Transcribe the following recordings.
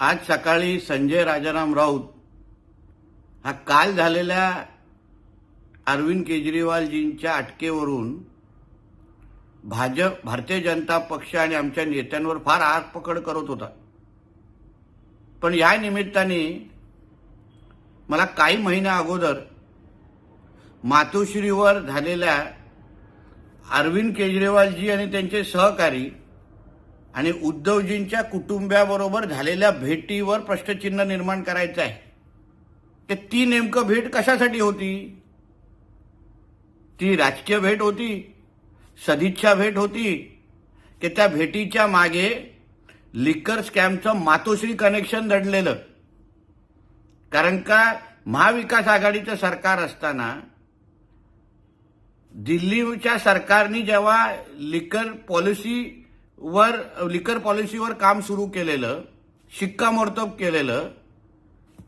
आज सकाळी संजय राजाराम राऊत हा काल झालेल्या अरविंद केजरीवालजींच्या अटकेवरून भाजप भारतीय जनता पक्ष आणि आमच्या नेत्यांवर फार आगपकड करत होता. पण या निमित्ताने मला काही महिन्या अगोदर मातोश्रीवर झालेल्या अरविंद केजरीवालजी आणि त्यांचे सहकारी आणि उद्धवजींच्या कुटुंबियाबरोबर झालेल्या भेटीवर प्रश्नचिन्ह निर्माण करायचं आहे. ते ती नेमकं भेट कशासाठी होती? ती राजकीय भेट होती? सदिच्छा भेट होती? की त्या भेटीच्या मागे लिकर स्कॅमचं मातोश्री कनेक्शन दडलेलं? कारण का महाविकास आघाडीचं सरकार असताना दिल्लीच्या सरकारने जेव्हा लिकर पॉलिसी वर लिकर पॉलिसीवर काम सुरू केलेलं शिक्कामोर्तब केलेलं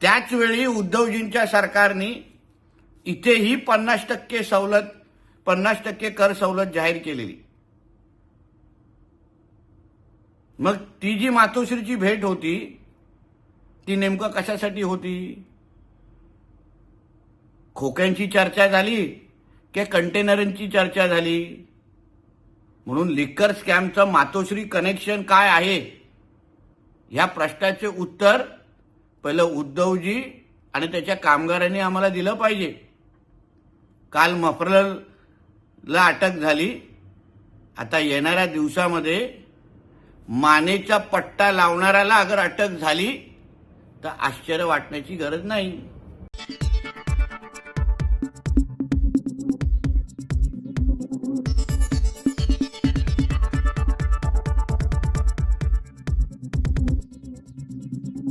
त्याच वेळी उद्धवजींच्या सरकारने इथेही पन्नास टक्के सवलत पन्नास टक्के कर सवलत जाहीर केलेली. मग ती जी मातोश्रीची भेट होती ती नेमकं कशासाठी होती? खोक्यांची चर्चा झाली की कंटेनरांची चर्चा झाली? म्हणून लिकर स्कॅमचं मातोश्री कनेक्शन काय आहे? ह्या प्रश्नाचे उत्तर पहिलं उद्धवजी आणि त्याच्या कामगारांनी आम्हाला दिलं पाहिजे. काल मफरलला अटक झाली. आता येणाऱ्या दिवसामध्ये मानेचा पट्टा लावणाऱ्याला अगर अटक झाली तर आश्चर्य वाटण्याची गरज नाही.